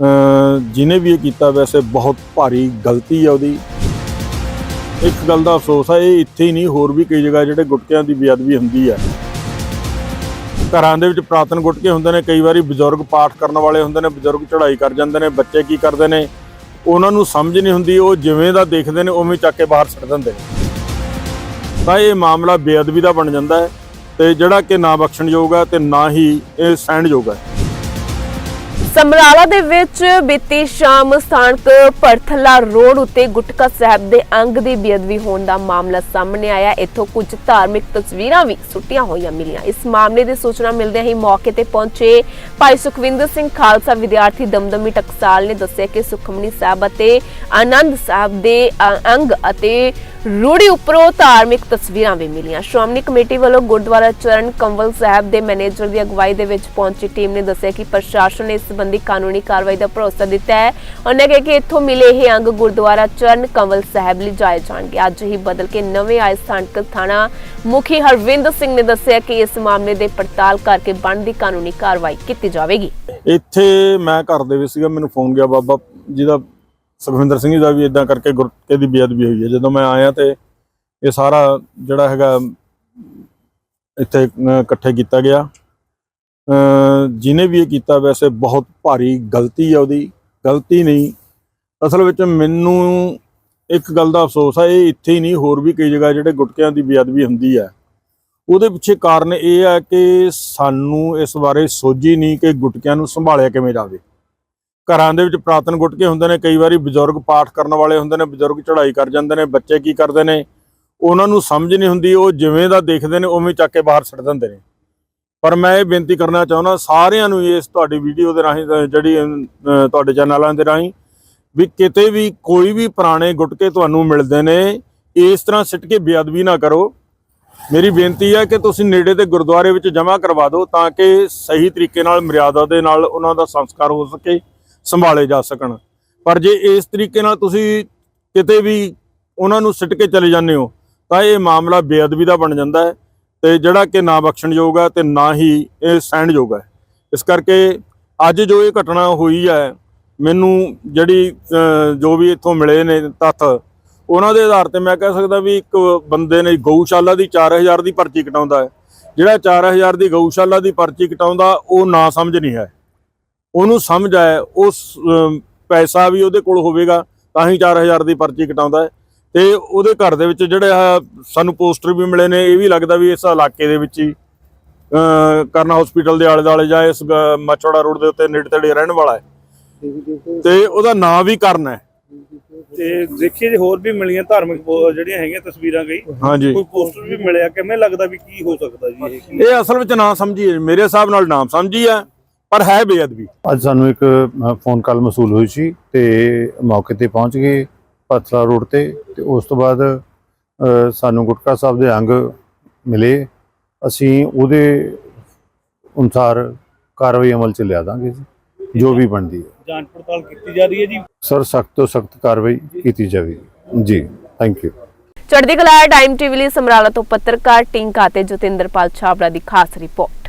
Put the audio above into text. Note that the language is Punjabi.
ਅ ਜਿਹਨੇ ਵੀ ਇਹ ਕੀਤਾ ਵੈਸੇ ਬਹੁਤ ਭਾਰੀ ਗਲਤੀ ਹੈ ਉਹਦੀ। ਇੱਕ ਗੱਲ ਦਾ ਅਫਸੋਸ ਹੈ ਇਹ ਇੱਥੇ ਹੀ ਨਹੀਂ, ਹੋਰ ਵੀ ਕਈ ਜਗ੍ਹਾ ਜਿਹੜੇ ਗੁਟਕਿਆਂ ਦੀ ਬੇਅਦਬੀ ਹੁੰਦੀ ਹੈ ਘਰਾਂ ਦੇ ਵਿੱਚ ਪ੍ਰਾਤਨ ਗੁਟਕੇ ਹੁੰਦੇ ਨੇ, ਕਈ ਵਾਰੀ ਬਜ਼ੁਰਗ ਪਾਠ ਕਰਨ ਵਾਲੇ ਹੁੰਦੇ ਨੇ, ਬਜ਼ੁਰਗ ਚੜ੍ਹਾਈ ਕਰ ਜਾਂਦੇ ਨੇ, ਬੱਚੇ ਕੀ ਕਰਦੇ ਨੇ, ਉਹਨਾਂ ਨੂੰ ਸਮਝ ਨਹੀਂ ਹੁੰਦੀ, ਉਹ ਜਿਵੇਂ ਦਾ ਦੇਖਦੇ ਨੇ, ਉਵੇਂ ਚੱਕ ਕੇ ਬਾਹਰ ਸੁੱਟ ਦਿੰਦੇ ਤਾਂ ਇਹ ਮਾਮਲਾ ਬੇਅਦਬੀ ਦਾ ਬਣ ਜਾਂਦਾ ਹੈ ਤੇ ਜਿਹੜਾ ਕਿ ਨਾ ਬਖਸ਼ਣਯੋਗ ਹੈ ਤੇ ਨਾ ਹੀ ਇਹ ਸਹਿਣਯੋਗ ਹੈ। ਸਮਰਾਲਾ ਦੇ ਵਿੱਚ ਬੀਤੀ ਸ਼ਾਮ ਸਥਾਨਕ ਪਰਥਲਾ ਰੋਡ ਉੱਤੇ ਗੁਟਕਾ ਸਾਹਿਬ ਦੇ ਅੰਗ ਦੀ ਬੇਅਦਬੀ ਹੋਣ ਦਾ ਮਾਮਲਾ ਸਾਹਮਣੇ ਆਇਆ। ਇੱਥੋਂ ਕੁਝ ਧਾਰਮਿਕ ਤਸਵੀਰਾਂ ਵੀ ਸੁੱਟੀਆਂ ਹੋਈਆਂ ਮਿਲੀਆਂ। ਇਸ ਮਾਮਲੇ ਦੀ ਸੂਚਨਾ ਮਿਲਦਿਆਂ ਹੀ ਮੌਕੇ ਤੇ ਪਹੁੰਚੇ ਭਾਈ ਸੁਖਵਿੰਦਰ ਸਿੰਘ ਖਾਲਸਾ, ਵਿਦਿਆਰਥੀ ਦਮਦਮੀ ਟਕਸਾਲ ਨੇ ਦੱਸਿਆ ਕਿ ਸੁਖਮਨੀ ਸਾਹਿਬ ਅਤੇ ਆਨੰਦ ਸਾਹਿਬ ਦੇ ਅੰਗ ਅਤੇ ਰੂੜੀ ਉੱਪਰੋਂ ਧਾਰਮਿਕ ਤਸਵੀਰਾਂ ਵੀ ਮਿਲੀਆਂ। ਸ਼੍ਰੋਮਣੀ ਕਮੇਟੀ ਵੱਲੋਂ ਗੁਰਦੁਆਰਾ ਚਰਨ ਕੰਵਲ ਸਾਹਿਬ ਦੇ ਮੈਨੇਜਰ ਦੀ ਅਗਵਾਈ ਦੇ ਵਿੱਚ ਪਹੁੰਚੀ ਟੀਮ ਨੇ ਦੱਸਿਆ ਕਿ ਪ੍ਰਸ਼ਾਸਨ ਨੇ ਇਸ ਸੰਬੰਧੀ ਕਾਨੂੰਨੀ ਕਾਰਵਾਈ ਦਾ ਭਰੋਸਾ ਦਿੱਤਾ ਹੈ ਉਹਨਾਂ ਕਿਹਾ ਕਿ ਇੱਥੋਂ ਮਿਲੇ ਇਹ ਅੰਗ ਗੁਰਦੁਆਰਾ ਚਰਨ ਕੰਵਲ ਸਾਹਿਬ ਲਿਜਾਏ ਜਾਣਗੇ। ਅੱਜ ਹੀ ਬਦਲ ਕੇ ਨਵੇਂ ਆਏ ਸਥਾਨਕ ਥਾਣਾ ਮੁਖੀ ਹਰਵਿੰਦਰ ਸਿੰਘ ਨੇ ਦੱਸਿਆ ਕਿ ਇਸ ਮਾਮਲੇ ਦੇ ਪੜਤਾਲ ਕਰਕੇ ਬਣਦੀ ਕਾਨੂੰਨੀ ਕਾਰਵਾਈ ਕੀਤੀ ਜਾਵੇਗੀ। ਇੱਥੇ ਮੈਂ ਘਰ ਦੇ ਵਿੱਚ ਸੀਗਾ, ਮੈਨੂੰ ਫੋਨ ਗਿਆ, ਬਾਬਾ ਜਿਹਦਾ ਸੁਖਵਿੰਦਰ ਸਿੰਘ ਜੀ ਦਾ ਵੀ ਇਦਾਂ ਕਰਕੇ ਗੁਰਕੇ ਦੀ ਬੇਅਦਬੀ ਹੋਈ ਹੈ। ਜਦੋਂ ਮੈਂ ਆਇਆ ਤੇ ਇਹ ਸਾਰਾ ਜਿਹੜਾ ਹੈਗਾ, ਇੱਥੇ ਇਕੱਠੇ ਕੀਤਾ ਗਿਆ। ਅ ਜਿਹਨੇ ਵੀ ਇਹ ਕੀਤਾ, ਵੈਸੇ ਬਹੁਤ ਭਾਰੀ ਗਲਤੀ ਹੈ ਉਹਦੀ। ਗਲਤੀ ਨਹੀਂ। ਅਸਲ ਵਿੱਚ ਮੈਨੂੰ ਇੱਕ ਗੱਲ ਦਾ ਅਫਸੋਸ ਹੈ ਇਹ ਇੱਥੇ ਹੀ ਨਹੀਂ, ਹੋਰ ਵੀ ਕਈ ਜਗ੍ਹਾ ਜਿਹੜੇ ਗੁਟਕਿਆਂ ਦੀ ਬੇਅਦਬੀ ਹੁੰਦੀ ਹੈ ਉਹਦੇ ਪਿੱਛੇ ਕਾਰਨ ਇਹ ਹੈ ਕਿ ਸਾਨੂੰ ਇਸ ਬਾਰੇ ਸੋਝੀ ਨਹੀਂ ਕਿ ਗੁਟਕਿਆਂ ਨੂੰ ਸੰਭਾਲਿਆ ਕਿਵੇਂ ਜਾਵੇ। ਘਰਾਂ ਦੇ ਵਿੱਚ ਪ੍ਰਾਤਨ ਗੁਟਕੇ ਹੁੰਦੇ ਨੇ, ਕਈ ਵਾਰੀ ਬਜ਼ੁਰਗ ਪਾਠ ਕਰਨ ਵਾਲੇ ਹੁੰਦੇ ਨੇ, ਬਜ਼ੁਰਗ ਚੜ੍ਹਾਈ ਕਰ ਜਾਂਦੇ ਨੇ, ਬੱਚੇ ਕੀ ਕਰਦੇ ਨੇ, ਉਹਨਾਂ ਨੂੰ ਸਮਝ ਨਹੀਂ ਹੁੰਦੀ, ਉਹ ਜਿਵੇਂ ਦਾ ਦੇਖਦੇ ਨੇ, ਉਵੇਂ ਚੱਕ ਕੇ ਬਾਹਰ ਛੱਡ ਦਿੰਦੇ ਨੇ। ਪਰ ਮੈਂ ਇਹ ਬੇਨਤੀ ਕਰਨਾ ਚਾਹੁੰਦਾ, ਸਾਰਿਆਂ ਨੂੰ ਇਸ ਤੁਹਾਡੀ ਵੀਡੀਓ ਦੇ ਰਾਹੀਂ ਜਿਹੜੀ ਤੁਹਾਡੇ ਚੈਨਲਾਂ ਦੇ ਰਾਹੀਂ, ਵੀ ਕਿਤੇ ਵੀ ਕੋਈ ਵੀ ਪੁਰਾਣੇ ਗੁਟਕੇ ਤੁਹਾਨੂੰ ਮਿਲਦੇ ਨੇ, ਇਸ ਤਰ੍ਹਾਂ ਸਿੱਟ ਕੇ ਬੇਅਦਬੀ ਨਾ ਕਰੋ। ਮੇਰੀ ਬੇਨਤੀ ਹੈ ਕਿ ਤੁਸੀਂ ਨੇੜੇ ਦੇ ਗੁਰਦੁਆਰੇ ਵਿੱਚ ਜਮ੍ਹਾਂ ਕਰਵਾ ਦਿਓ, ਤਾਂ ਕਿ ਸਹੀ ਤਰੀਕੇ ਨਾਲ, ਮਰਿਆਦਾ ਦੇ ਨਾਲ ਉਹਨਾਂ ਦਾ ਸੰਸਕਾਰ ਹੋ ਸਕੇ। ਸੰਭਾਲੇ ਜਾ ਸਕਣ। ਪਰ ਜੇ ਇਸ ਤਰੀਕੇ ਨਾਲ ਤੁਸੀਂ ਕਿਤੇ ਵੀ ਉਹਨਾਂ ਨੂੰ ਸਿੱਟ ਕੇ ਚਲੇ ਜਾਂਦੇ ਹੋ, ਤਾਂ ਇਹ ਮਾਮਲਾ ਬੇਅਦਬੀ ਦਾ ਬਣ ਜਾਂਦਾ ਹੈ ਤੇ ਜਿਹੜਾ ਕਿ ਨਾ ਬਖਸ਼ਣਯੋਗ ਹੈ ਤੇ ਨਾ ਹੀ ਇਹ ਸਹਿਣਯੋਗ ਹੈ। ਇਸ ਕਰਕੇ ਅੱਜ ਜੋ ਇਹ ਘਟਨਾ ਹੋਈ ਹੈ, ਮੈਨੂੰ ਜਿਹੜੀ ਜੋ ਵੀ ਇੱਥੋਂ ਮਿਲੇ ਨੇ ਤੱਥ, ਉਹਨਾਂ ਦੇ ਆਧਾਰ ਤੇ ਮੈਂ ਕਹਿ ਸਕਦਾ ਵੀ ਇੱਕ ਬੰਦੇ ਨੇ ਗਊਸ਼ਾਲਾ ਦੀ 4000 ਦੀ ਪਰਚੀ ਕਟਾਉਂਦਾ ਹੈ। ਜਿਹੜਾ 4000 ਦੀ ਗਊਸ਼ਾਲਾ ਦੀ ਪਰਚੀ ਕਟਾਉਂਦਾ, ਉਹ ਨਾ ਸਮਝ ਨਹੀਂ ਹੈ। ਉਹਨੂੰ ਸਮਝ ਹੈ ਉਸ ਪੈਸਾ ਵੀ ਉਹਦੇ ਕੋਲ ਹੋਵੇਗਾ ਤਾਂ ਹੀ 4000 ਦੀ ਪਰਚੀ ਕਟਾਉਂਦਾ ਤੇ ਉਹਦੇ ਘਰ ਦੇ ਵਿੱਚ ਜਿਹੜੇ ਆ ਸਾਨੂੰ ਪੋਸਟਰ ਵੀ ਮਿਲੇ ਨੇ ਇਹ ਵੀ ਲੱਗਦਾ ਵੀ ਇਸ ਇਲਾਕੇ ਦੇ ਵਿੱਚ ਹੀ ਕਰਨਾ ਹਸਪੀਟਲ ਦੇ ਆਲੇ ਦੁਆਲੇ ਜਾਂ ਇਸ ਮਚੌੜਾ ਰੋਡ ਦੇ ਉੱਤੇ ਨੇੜੇ ਤੇੜੇ ਰਹਿਣ ਵਾਲਾ ਹੈ। ਤੇ ਉਹਦਾ ਨਾਂ ਵੀ ਕਰਨ ਹੈ। ਤੇ ਦੇਖੀਏ ਜੇ ਹੋਰ ਵੀ ਮਿਲੀਆਂ ਧਾਰਮਿਕ ਜਿਹੜੀਆਂ ਹੈਗੀਆਂ ਤਸਵੀਰਾਂ ਗਈ ਕੋਈ ਪੋਸਟਰ ਵੀ ਮਿਲਿਆ ਕਿਵੇਂ ਲੱਗਦਾ ਵੀ ਕੀ ਹੋ ਸਕਦਾ ਜੀ ਇਹ ਅਸਲ ਵਿੱਚ ਨਾ ਸਮਝੀਏ ਮੇਰੇ ਹਿਸਾਬ ਨਾਲ ਨਾਮ ਸਮਝੀ ਹੈ। ਪਰ ਹੈ ਬੇਅਦਬੀ। ਅੱਜ ਸਾਨੂੰ ਇੱਕ ਫੋਨ ਕਾਲ ਮਸੂਲ ਹੋਈ ਸੀ ਤੇ ਮੌਕੇ ਤੇ ਪਹੁੰਚ ਗਏ ਪਥਰਾ ਰੋਡ ਤੇ ਤੇ ਉਸ ਤੋਂ ਬਾਅਦ ਸਾਨੂੰ ਗੁਟਕਾ ਸਾਹਿਬ ਦੇ ਅੰਗ ਮਿਲੇ। ਅਸੀਂ ਉਹਦੇ ਅਨੁਸਾਰ ਕਾਰਵਾਈ ਅਮਲ ਚ ਲਿਆ ਦਾਂਗੇ ਜੀ ਜੋ ਵੀ ਬਣਦੀ ਹੈ। ਜਾਂਚ ਪੜਤਾਲ ਕੀਤੀ ਜਾ ਰਹੀ ਹੈ ਜੀ? ਸਰ ਸਖਤ ਤੋਂ ਸਖਤ ਕਾਰਵਾਈ ਕੀਤੀ ਜਾਵੇਗੀ ਜੀ ਥੈਂਕ ਯੂ ਚੜ੍ਹਦੀ ਕਲਾ ਟਾਈਮ ਟੀਵੀ ਲਈ ਸਮਰਾਲਾ ਤੋਂ ਪੱਤਰਕਾਰ ਟਿੰਕਾ ਤੇ ਜਤਿੰਦਰਪਾਲ ਛਾਬੜਾ ਦੀ ਖਾਸ ਰਿਪੋਰਟ।